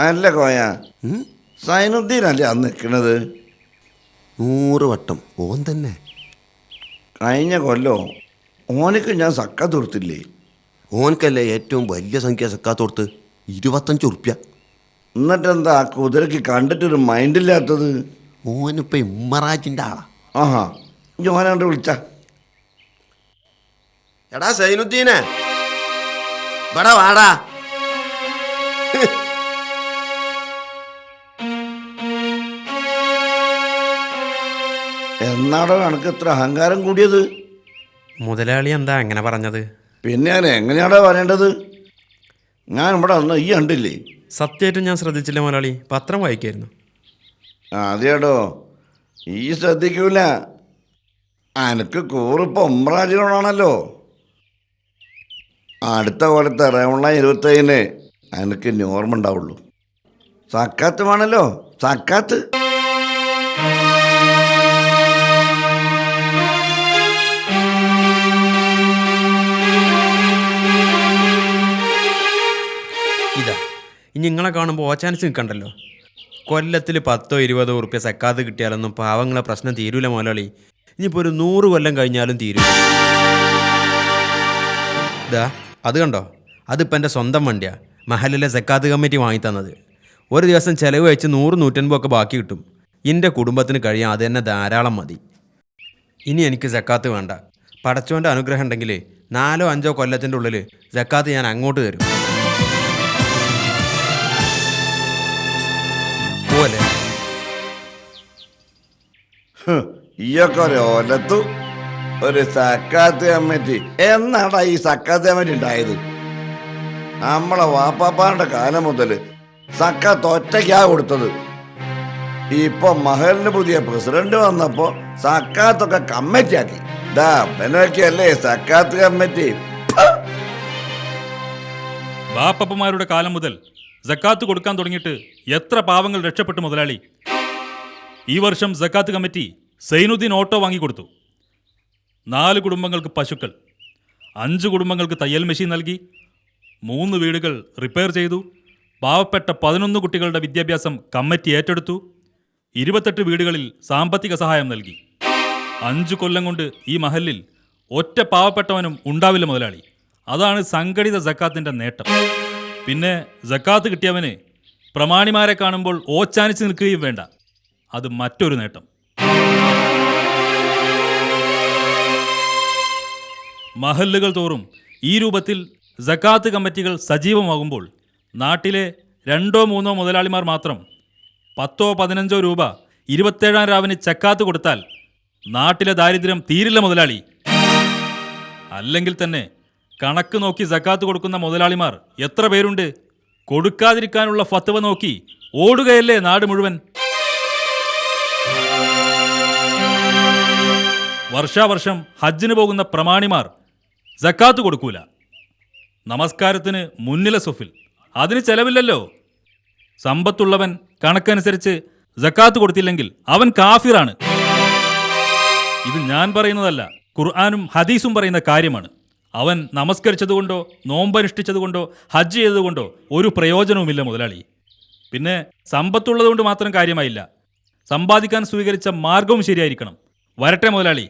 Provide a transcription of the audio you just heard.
അല്ല കോയ. സൈനുദ്ദീനല്ലേ അന്ന് നിൽക്കണത് നൂറ് വട്ടം. ഓൻ തന്നെ. കഴിഞ്ഞ കൊല്ലോ ഓനക്ക് ഞാൻ സക്ക തീർത്തില്ലേ ഓനക്കല്ലേ ഏറ്റവും വലിയ സംഖ്യ സക്കാത്തോർത്ത് ഇരുപത്തഞ്ച് ഉറുപ്യ എന്നിട്ടെന്താ ആ കുതിരക്ക് കണ്ടിട്ടൊരു മൈൻഡില്ലാത്തത്? ഓനിപ്പോ ഇമ്മറാജിന്റെ ആളാ. ആഹാ. ജോനാണ്ട് വിളിച്ച. എടാ സൈനുദ്ദീനെ. ഇവിടെ വാടാ. എന്നാടോ കണക്ക് ഇത്ര അഹങ്കാരം കൂടിയത്? മുതലാളി എന്താ അങ്ങനെ പറഞ്ഞത്? പിന്നെ ഞാൻ എങ്ങനെയാടാ പറയേണ്ടത്? ഞാൻ ഇവിടെ വന്ന് ഈ കണ്ടില്ലേ? സത്യമായിട്ടും ഞാൻ ശ്രദ്ധിച്ചില്ല മുതലാളി. പത്രം വായിക്കായിരുന്നു. അതേടോ. ഈ ശ്രദ്ധിക്കൂല. അനക്ക് കൂറിപ്പോൾ ഒമ്പ്രാജിനോടാണല്ലോ അടുത്ത കൊല്ലത്തെ റേവണ്ണ ഇരുപത്തേഴിന് അനക്ക് നോർമ ഉണ്ടാവുള്ളൂ. സക്കാത്ത് വേണല്ലോ. സക്കാത്ത്. നിങ്ങളെ കാണുമ്പോൾ ഓച്ചാനിച്ച് നിൽക്കണ്ടല്ലോ? കൊല്ലത്തിൽ പത്തോ ഇരുപതോ ഉറുപ്പ്യ സക്കാത്ത് കിട്ടിയാലൊന്നും പാവങ്ങളെ പ്രശ്നം തീരൂല മുതലാളി ഇനിയിപ്പോൾ ഒരു നൂറ് കൊല്ലം കഴിഞ്ഞാലും തീരും ഇതാ അത് കണ്ടോ? അതിപ്പോൾ എന്റെ സ്വന്തം വണ്ടിയാണ് മഹലിലെ സക്കാത്ത് കമ്മിറ്റി വാങ്ങി തന്നത് ഒരു ദിവസം ചിലവ് വെച്ച് നൂറ് നൂറ്റൻപതൊക്കെ ബാക്കി കിട്ടും. എന്റെ കുടുംബത്തിന് കഴിയാൻ അത് തന്നെ ധാരാളം മതി. ഇനി എനിക്ക് സക്കാത്ത് വേണ്ട. പടച്ചോന്റെ അനുഗ്രഹം ഉണ്ടെങ്കിൽ നാലോ അഞ്ചോ കൊല്ലത്തിന്റെ ഉള്ളിൽ സക്കാത്ത് ഞാൻ അങ്ങോട്ട് തരും. ഈയൊക്കെ ഒലത്തു ഒരു സക്കാത്ത് കമ്മിറ്റി. എന്നാടാ ഈ സക്കാത്ത് കമ്മിറ്റി ഉണ്ടായത്? നമ്മളെ വാപ്പാപ്പാന്റെ കാലം മുതൽ സക്കാത്ത് ഒറ്റയ്ക്കാ കൊടുത്തത്. ഇപ്പൊ മഹലിന് പുതിയ പ്രസിഡന്റ് വന്നപ്പോ സക്കാത്തൊക്കെ കമ്മിറ്റി ആക്കി ദാ ബനോക്കിയല്ലേ സക്കാത്ത് കമ്മിറ്റി? ഫു! ബാപ്പപ്പന്മാരുടെ കാലം മുതൽ സക്കാത്ത് കൊടുക്കാൻ തുടങ്ങിയിട്ട് എത്ര പാവങ്ങൾ രക്ഷപ്പെട്ടു മുതലാളി. ഈ വർഷം സക്കാത്ത് കമ്മിറ്റി സൈനുദ്ദീൻ ഓട്ടോ വാങ്ങിക്കൊടുത്തു. നാല് കുടുംബങ്ങൾക്ക് പശുക്കൾ അഞ്ച് കുടുംബങ്ങൾക്ക് തയ്യൽ മെഷീൻ നൽകി മൂന്ന് വീടുകൾ റിപ്പയർ ചെയ്തു പാവപ്പെട്ട പതിനൊന്ന് കുട്ടികളുടെ വിദ്യാഭ്യാസം കമ്മിറ്റി ഏറ്റെടുത്തു ഇരുപത്തെട്ട് വീടുകളിൽ സാമ്പത്തിക സഹായം നൽകി. അഞ്ചു കൊല്ലം കൊണ്ട് ഈ മഹലിൽ ഒറ്റ പാവപ്പെട്ടവനും ഉണ്ടാവില്ല മുതലാളി. അതാണ് സംഘടിത ജക്കാത്തിന്റെ നേട്ടം. പിന്നെ ജക്കാത്ത് കിട്ടിയവന് പ്രമാണിമാരെ കാണുമ്പോൾ ഓച്ചാനിച്ച് നിൽക്കുകയും വേണ്ട. അത് മറ്റൊരു നേട്ടം. മഹല്ലുകൾ തോറും ഈ രൂപത്തിൽ ജക്കാത്ത് കമ്മിറ്റികൾ സജീവമാകുമ്പോൾ നാട്ടിലെ രണ്ടോ മൂന്നോ മുതലാളിമാർ മാത്രം പത്തോ പതിനഞ്ചോ രൂപ ഇരുപത്തേഴാം രാവിന് ചക്കാത്ത് കൊടുത്താൽ നാട്ടിലെ ദാരിദ്ര്യം തീരില്ല മുതലാളി. അല്ലെങ്കിൽ തന്നെ കണക്ക് നോക്കി ജക്കാത്ത് കൊടുക്കുന്ന മുതലാളിമാർ എത്ര പേരുണ്ട്? കൊടുക്കാതിരിക്കാനുള്ള ഫത്വ നോക്കി ഓടുകയല്ലേ നാട് മുഴുവൻ? വർഷാവർഷം ഹജ്ജിന് പോകുന്ന പ്രമാണിമാർ സക്കാത്ത് കൊടുക്കൂല. നമസ്കാരത്തിന് മുന്നിലെ സുഫിൽ അതിന് ചെലവില്ലല്ലോ. സമ്പത്തുള്ളവൻ കണക്കനുസരിച്ച് ജക്കാത്ത് കൊടുത്തില്ലെങ്കിൽ അവൻ കാഫിറാണ്. ഇത് ഞാൻ പറയുന്നതല്ല ഖുർആാനും ഹദീസും പറയുന്ന കാര്യമാണ്. അവൻ നമസ്കരിച്ചതുകൊണ്ടോ നോമ്പനുഷ്ഠിച്ചതുകൊണ്ടോ ഹജ്ജ് ചെയ്തതുകൊണ്ടോ ഒരു പ്രയോജനവുമില്ല മുതലാളി. പിന്നെ സമ്പത്തുള്ളതുകൊണ്ട് മാത്രം കാര്യമായില്ല. സമ്പാദിക്കാൻ സ്വീകരിച്ച മാർഗവും ശരിയായിരിക്കണം. വരട്ടെ മുതലാളി.